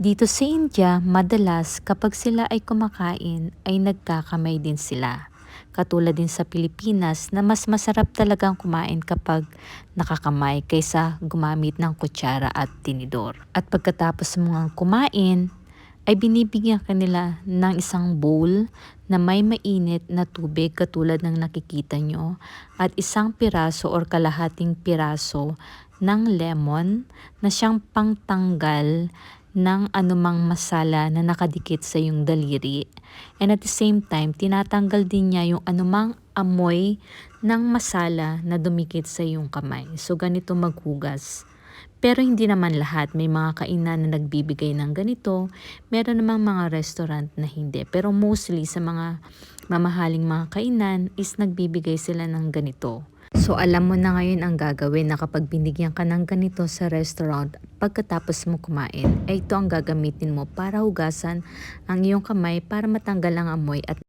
Dito sa India, madalas kapag sila ay kumakain ay nagkakamay din sila. Katulad din sa Pilipinas na mas masarap talagang kumain kapag nakakamay kaysa gumamit ng kutsara at tinidor. At pagkatapos mo nga kumain, ay binibigyan ka nila ng isang bowl na may mainit na tubig katulad ng nakikita nyo at isang piraso or kalahating piraso ng lemon na siyang pangtanggal ng anumang masala na nakadikit sa yung daliri. And at the same time, tinatanggal din niya yung anumang amoy ng masala na dumikit sa yung kamay. So ganito maghugas. Pero hindi naman lahat. May mga kainan na nagbibigay ng ganito. Meron namang mga restaurant na hindi. Pero mostly sa mga mamahaling mga kainan is nagbibigay sila ng ganito. So alam mo na ngayon ang gagawin na kapag binigyan ka ng ganito sa restaurant, pagkatapos mo kumain, ay ito ang gagamitin mo para hugasan ang iyong kamay para matanggal ang amoy at